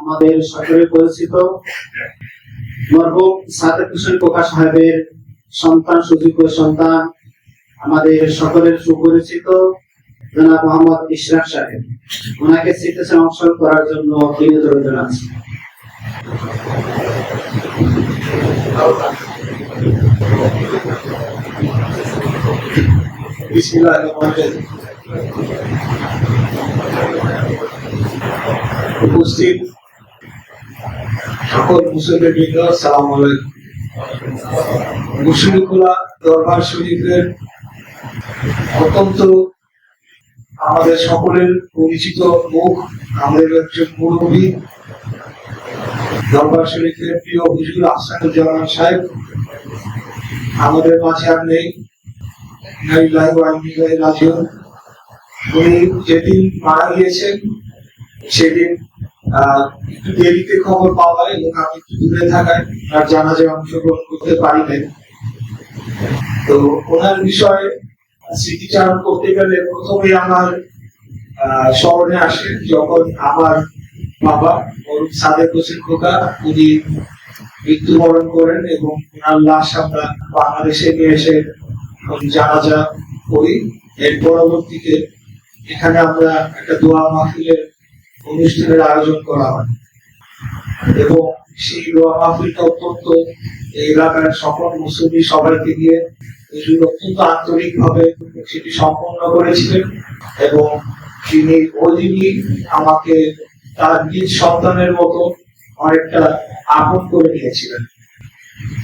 আমাদের সকলের পরিচিত মরহুম সাদেক হোসেন সাহেবের সন্তান সুযোগ্য সন্তান, আমাদের সকলের সুপরিচিত জনাব মোহাম্মদ ইশরাক সাহেব। ওনাকে চিকিৎসা অংশগ্রহণ করার জন্য বিনোদন জানাচ্ছি। উপস্থিত সকল মুসলিমের বৃন্দ সালাম আলাইকুম। মুসলিমুল্লাহ দরবার শরীফের অত্যন্ত আমাদের সকলের পরিচিত মুখ, আমাদের একজন মুরব্বী। দরবার শরীফের প্রিয় হুজুর আহসানুজ্জামান সাহেব, আমাদের মাঝে আর নেই। ইন্নালিল্লাহি উনি যেদিন মারা গিয়েছেন, সেদিন একটু দেরিতে খবর পাওয়া এবং আমি একটু দূরে থাকায় আর জানাজায় অংশগ্রহণ করতে পারি নাই তো ওনার বিষয়ে স্মৃতিচারণ করতে গেলে প্রথমে আমার স্মরণে আসে যখন আমার বাবা মরুম সাদেক হোসেন খোকা, উনি মৃত্যুবরণ করেন এবং ওনার লাশ আমরা বাংলাদেশে নিয়ে এসে জানাজা করি। এর পরবর্তীতে এখানে আমরা একটা দোয়া মাহফিলের অনুষ্ঠানের আয়োজন করা হয়। এবং সেই দোয়া মাহফিলটা অত্যন্ত এই এলাকার সকল মুসলিম সবাইকে দিয়ে অত্যন্ত আন্তরিক ভাবে সেটি সম্পন্ন করেছিলেন এবং তিনি ওই আমাকে তার নিজ সন্তানের মতো অনেকটা আপন করে নিয়েছিলেন।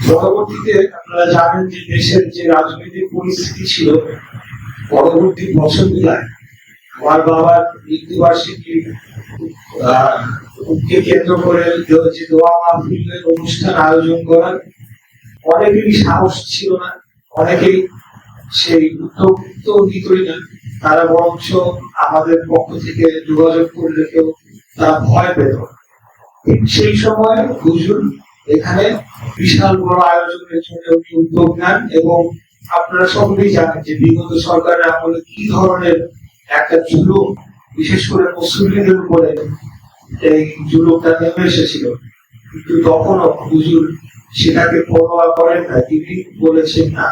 পরবর্তীতে আপনারা জানেন যে দেশের যে রাজনৈতিক পরিস্থিতি ছিল, পরবর্তী বছরগুলায় আমার বাবার মৃত্যুবার্ষিকী কেন্দ্র করে যে দোয়া মাহফিলের অনুষ্ঠান আয়োজন করার অনেকেরই সাহস ছিল না, অনেকেই সেই উদ্যোগ নিতই না তারা বরঞ্চ আমাদের পক্ষ থেকে যোগাযোগ করলে কেউ তারা ভয় পেত সেই সময় হুজুর এখানে বিশাল বড় আয়োজনের জন্য উদ্যোগ নেন এবং আপনারা সকলেই জানেন যে বিগত সরকারের আমলে কি ধরনের একটা জুলুম, বিশেষ করে মুসলিমদের উপরে এই জুলুমটা নেমে এসেছিল। কিন্তু তখনও হুজুর সেটাকে পরোয়া করেন না তিনি বলেছেন না।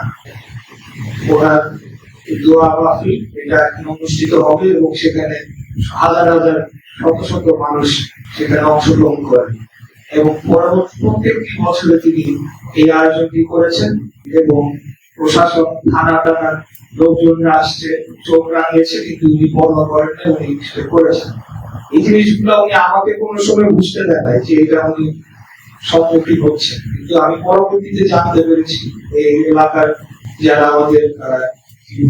ওনার দোয়া মাহফিল এটা অনুষ্ঠিত হবে এবং সেখানে হাজার হাজার, শত শত মানুষ সেখানে অংশগ্রহণ করেন এবং পরবর্তী প্রত্যেকটি বছরে তিনি এই আয়োজনটি করেছেন এবং প্রশাসন, থানা টানা লোকজনরা আসছে চোখ রাঙিয়েছে কিন্তু উনি পরোয়া করেন উনি করেছেন। এই জিনিসগুলো উনি আমাকে কোনো সময় বুঝতে দেখায় যে এটা উনি সম্মুখীন হচ্ছেন কিন্তু আমি পরবর্তীতে জানতে পেরেছি এই এলাকার যারা আমাদের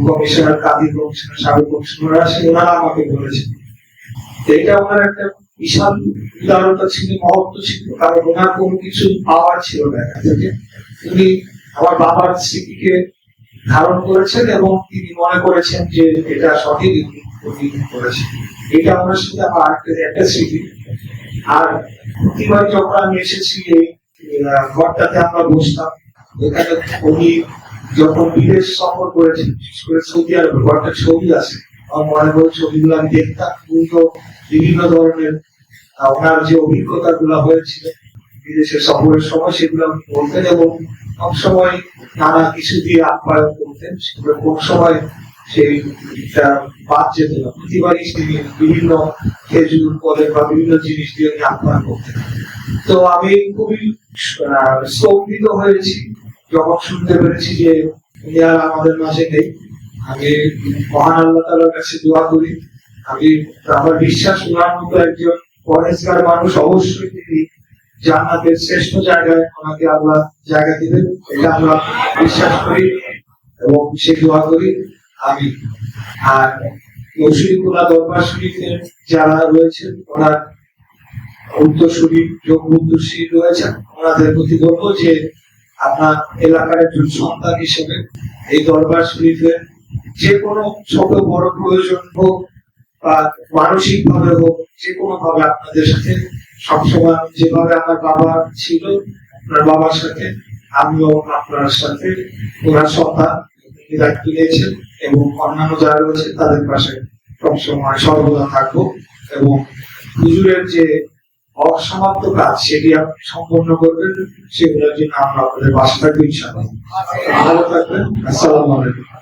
কমিশনার কাদির কমিশনার, সাবেক কমিশনার আছে, ওনারা আমাকে বলেছেন। এটা ওনার একটা বিশাল উদারতা ছিল, মহত্ব ছিল, কারণ ওনার কোনো কিছু পাওয়ার ছিল না। উনি আমার বাবার স্মৃতিকে ধারণ করেছেন এবং তিনি মনে করেছেন যে এটা সঠিক উনি করেছেন এটা ওনার সাথে আমার একটা- স্মৃতি। আর প্রতিবার যখন আমি এসেছি এই ঘরটাতে আমরা বসতাম, এখানে উনি যখন বিদেশ সফর করেছেন, বিশেষ করে সৌদি আরবে, ঘরটা ছবি আছে। আমার মনে হয় ছবিগুলো আমি দেখতাম। উনিও বিভিন্ন ধরনের ওনার যে অভিজ্ঞতা গুলো হয়েছিল বিদেশে সফরের সময়, সেগুলো উনি বলতেন এবং সব সময় নানা কিছু দিয়ে আপ্যায়ন করতেন, সেগুলো কোন সময় সেই বাদ যেত না। প্রতিবারই তিনি বিভিন্ন খেজুর ফলের বা বিভিন্ন জিনিস দিয়ে উনি আপ্যায়ন করতেন। তো আমি খুবই স্তম্ভিত হয়েছি যখন শুনতে পেরেছি যে উনি আর আমাদের মাঝে নেই। আমি মহান আল্লাহ তালার কাছে দোয়া করি। আমি, আমার বিশ্বাস ওনার মতো একজন পরেশগার মানুষ অবশ্যই তিনি জান্নাতের শ্রেষ্ঠ জায়গায় ওনাকে আল্লাহ জায়গা দিবেন। এটা আমরা বিশ্বাস করি এবং সে দোয়া করি। আমি আর মুশরিকুল্লাহ দরবার শরীফের যারা রয়েছেন, ওনার উত্তরসূরি যোগ উত্তরসূরি রয়েছেন, ওনাদের প্রতি বলব যে আপনার এলাকার একজন সন্তান হিসেবে এই দরবার শরীফের যে কোনো ছোট বড় প্রয়োজন হোক বা মানসিক ভাবে হোক, যে কোনো ভাবে আপনাদের সাথে সবসময় যেভাবে আমার বাবা ছিল, আপনার বাবার সাথে, আমিও আপনার সাথে ওনার সন্তান দায়িত্ব নিয়েছেন এবং অন্যান্য যারা রয়েছে তাদের পাশে সবসময় সর্বদা থাকব এবং হুজুরের যে অসমাপ্ত কাজ সেটি আপনি সম্পূর্ণ করবেন, সেগুলোর জন্য আমরা আপনাদের পাশে থাকব ইনশাআল্লাহ। ভালো থাকবেন। আসসালামু আলাইকুম।